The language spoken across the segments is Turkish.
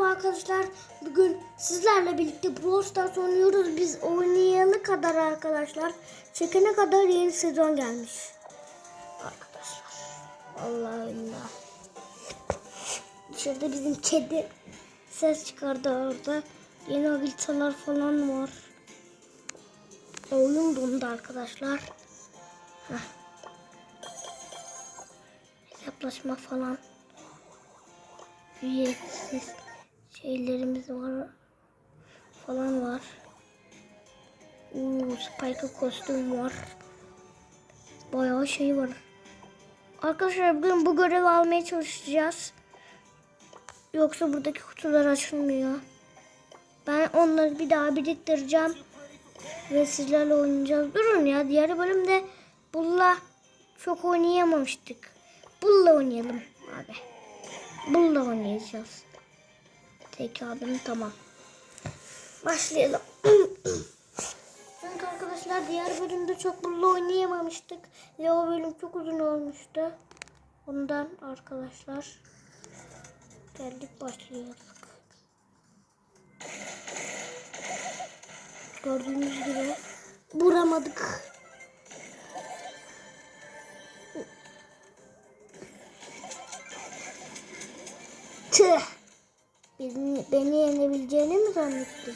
Merhaba arkadaşlar. Bugün sizlerle birlikte Brawl Stars oynuyoruz. Biz oynayalı kadar arkadaşlar. Çekene kadar yeni sezon gelmiş. Arkadaşlar. Allah Allah. Dışarıda bizim kedi ses çıkardı orada. Yeni haritalar falan var. Oyun dondu arkadaşlar. Heh. Hesaplaşma falan üyetsiz şeylerimiz var falan var. Uuu Spike'ı kostüm var. Bayağı şey var. Arkadaşlar bugün bu görevi almaya çalışacağız. Yoksa buradaki kutular açılmıyor. Ben onları bir daha biriktireceğim. Ve sizlerle oynayacağız. Durun ya diğer bölümde Bull'la çok oynayamamıştık. Bull'la oynayalım abi. Bununla oynayacağız. Tek abim tamam. Başlayalım. Çünkü arkadaşlar diğer bölümde çok bununla oynayamamıştık. Ve o bölüm çok uzun olmuştu. Ondan arkadaşlar geldik başlayalım. Gördüğünüz gibi vuramadık. Tüh. Beni, yenebileceğini mi zannettin?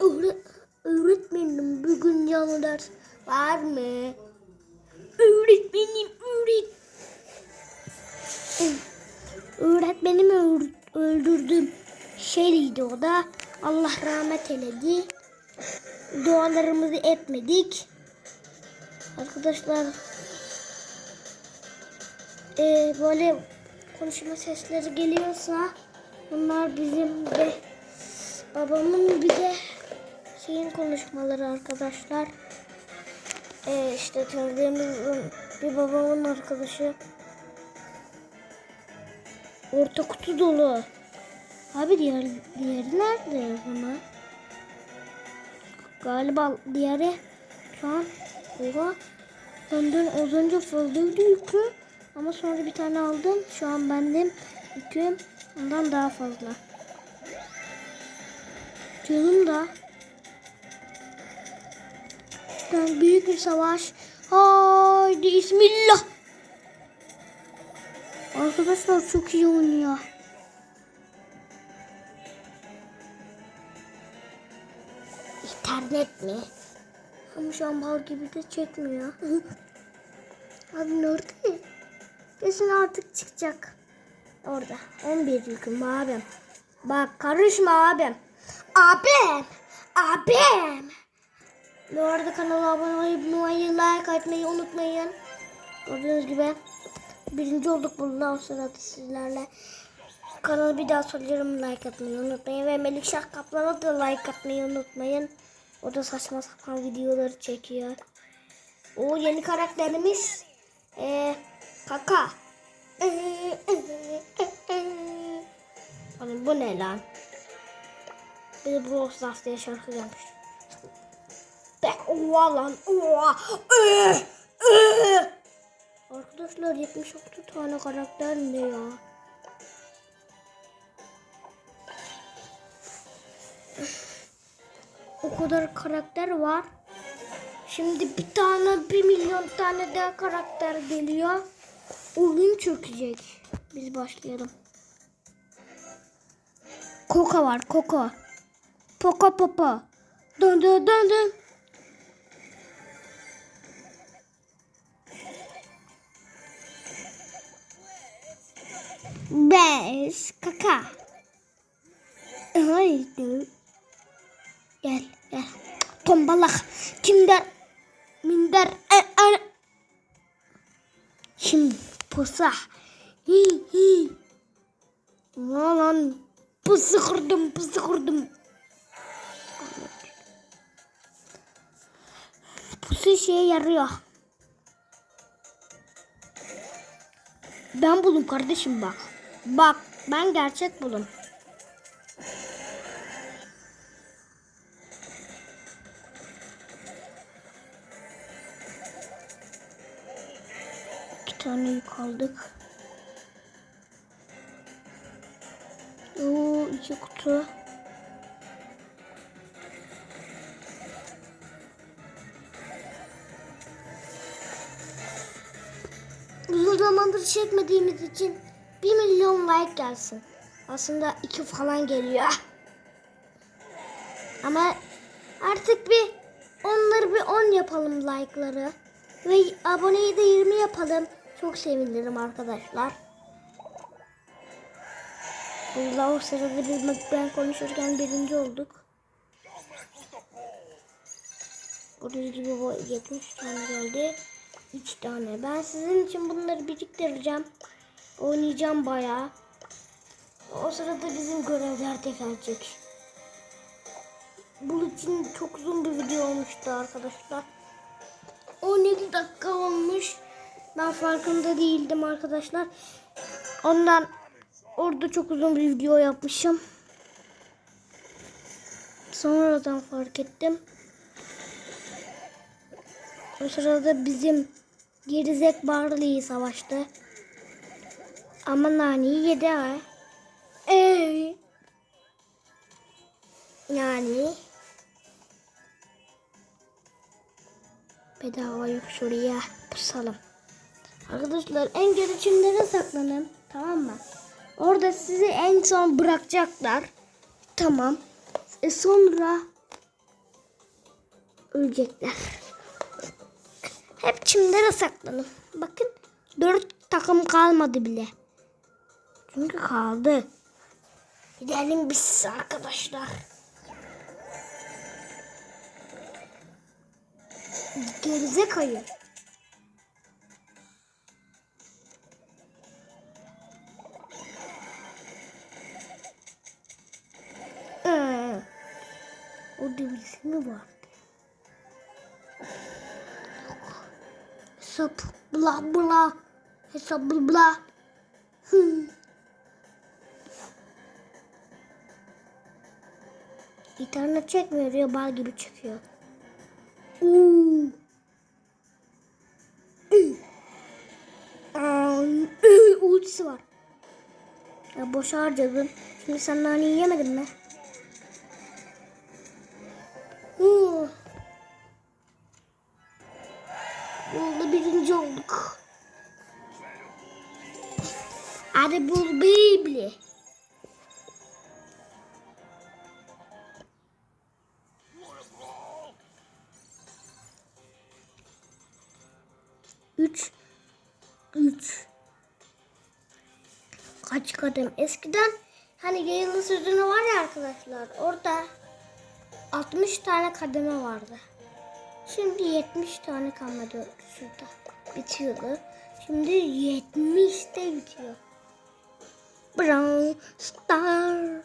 Öğre öğretmenim bugün canlı ders var mı? Öğretmenim öğret. Öğretmenimi öl- öldürdüm. Şeriydi o da. Allah rahmet eyledi. Dualarımızı etmedik. Arkadaşlar e, böyle konuşma sesleri geliyorsa bunlar bizim de babamın bir de şeyin konuşmaları arkadaşlar. E, işte tanıdığımız bir babamın arkadaşı. Orta kutu dolu. Abi diğer diğeri nerede zaman? Galiba diğeri şu an oha benden az önce fazlaydı yükü ama sonra bir tane aldım. Şu an bende yükü ondan daha fazla. Canım da ben büyük bir savaş. Haydi bismillah. Arkadaşlar çok iyi oynuyor. İnternet mi? Ama şu an bal gibi de çekmiyor. Abi nerede? Kesin artık çıkacak. Orada. 11 yüküm abim. Bak karışma abim. Abim. Abim. Bu arada kanala abone olmayı, like atmayı unutmayın. Gördüğünüz gibi birinci olduk burada o sırada sizlerle. Kanalı bir daha söylüyorum like atmayı unutmayın. Ve Melik Şah Kaplan'a da like atmayı unutmayın. O da saçma sapan videoları çekiyor. O yeni karakterimiz ee, kaka. Hani bu ne lan? Bir de Brawl Stars diye şarkı gelmiş. Be oha lan oha. Arkadaşlar 76 tane karakter ne ya? O kadar karakter var. Şimdi bir tane bir milyon tane daha karakter geliyor. Oyun çökecek. Biz başlayalım. Koka var Koko. Poco Popo. Dön dön dön dön. Beş kaka. Haydi. Gel gel. Tombalak. Kimder? Minder. E, e. Şimdi pusa. Hi hi. Lan kırdım pusu kırdım. Pusu şeye yarıyor. Ben buldum kardeşim bak. Bak ben gerçek buldum. Tane yük aldık. Oo iki kutu. Uzun zamandır çekmediğimiz için 1 milyon like gelsin. Aslında iki falan geliyor. Ama artık bir onları bir 10 yapalım like'ları. Ve aboneyi de 20 yapalım. Çok sevinirim arkadaşlar. Burada o sırada bir ben konuşurken birinci olduk. Gördüğünüz gibi bu 70 tane geldi. 3 tane. Ben sizin için bunları biriktireceğim. Oynayacağım bayağı. O sırada bizim görevler de gelecek. Bu için çok uzun bir video olmuştu arkadaşlar. 12 dakika olmuş. Ben farkında değildim arkadaşlar. Ondan orada çok uzun bir video yapmışım. Sonradan fark ettim. O sırada bizim gerizek Barley'i savaştı. Ama Nani'yi yedi ha. Ee, yani bedava yük şuraya pusalım. Arkadaşlar en geri çimlere saklanın. Tamam mı? Orada sizi en son bırakacaklar. Tamam. E sonra ölecekler. Hep çimlere saklanın. Bakın dört takım kalmadı bile. Çünkü kaldı. Gidelim biz arkadaşlar. Gerizekalı. Ee, Orada birisi mi vardı? Hesap bla bla. Hesap bla bla. Hmm. İnternet çekmiyor ya bal gibi çıkıyor. Ultisi var. Ya boş harcadın. Şimdi sen nane yiyemedin mi? 3 3 kaç kadem eskiden hani yayılı sözünü var ya arkadaşlar orada 60 tane kademe vardı. Şimdi 70 tane kalmadı şurada bitiyordu. Şimdi 70'te bitiyor. Brown Start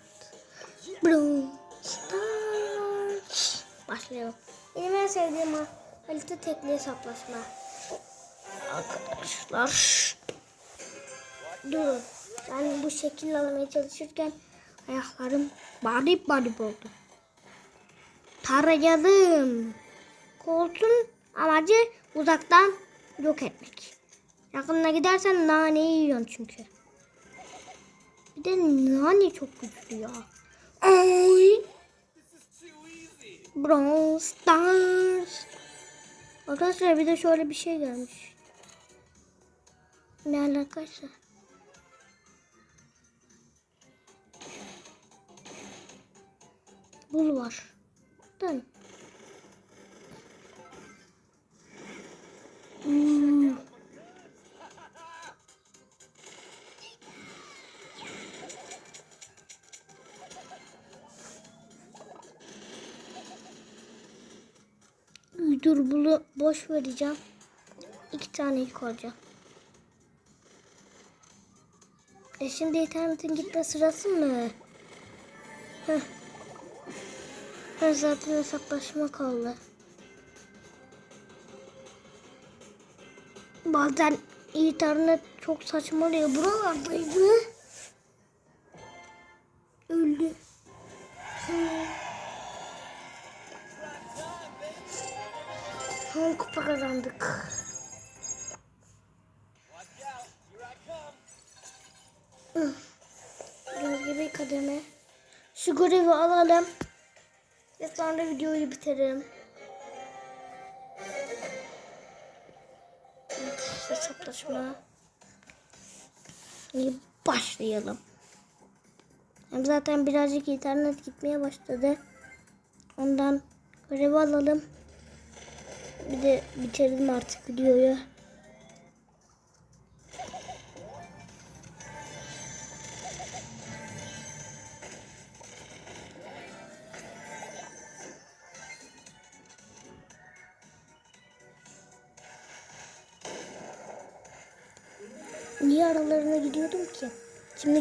Brown Start Başlayalım. Benim en sevdiğim harita tekli hesaplaşma. Arkadaşlar. Durun. Ben bu şekil almaya çalışırken ayaklarım barip barip oldu. Tarayadım. Koltuğun amacı uzaktan yok etmek. Yakınına gidersen naneyi yiyorsun çünkü. Bir de nane çok güçlü ya. Ay. Brawl Stars. Arkadaşlar bir de şöyle bir şey gelmiş. Ne alakaysa. Bul var. Dön. Hmm. Dur bunu boş vereceğim. İki tane yük E şimdi internetin gitme sırası mı? Heh. Ben zaten hesaplaşma kaldı. Bazen internet çok saçmalıyor. Buralardaydı. Gibi kademe. Şu görevi alalım. Ve sonra videoyu bitirelim. Hesaplaşma. İyi başlayalım. Hem zaten birazcık internet gitmeye başladı. Ondan görevi alalım. Bir de bitirelim artık videoyu.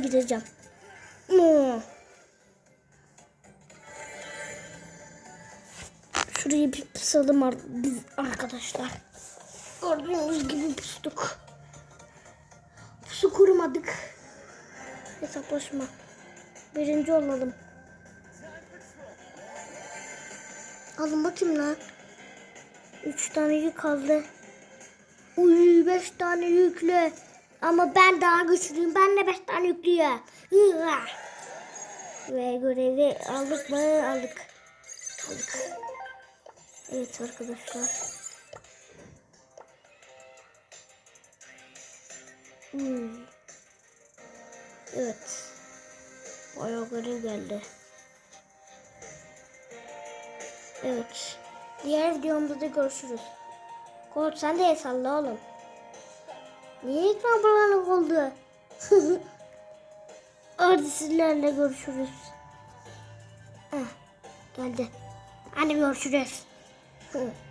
Gideceğim. Hmm. Şurayı bir pusalım ar- biz arkadaşlar. Gördüğünüz gibi pustuk. Pusu kurmadık. Hesaplaşma. Birinci olalım. Alın bakayım lan. Üç tane yük kaldı. Uy beş tane yüklü. Ama ben daha güçlüyüm. Ben de beş tane yüklüyüm. Hıa. Ve görevi aldık mı? Aldık. Aldık. Evet arkadaşlar. Hmm. Evet. Bayağı görev geldi. Evet. Diğer videomuzda görüşürüz. Koç sen de el oğlum. Niye ekran bulanık oldu? Orada sizlerle görüşürüz. Heh, geldi. Hadi görüşürüz.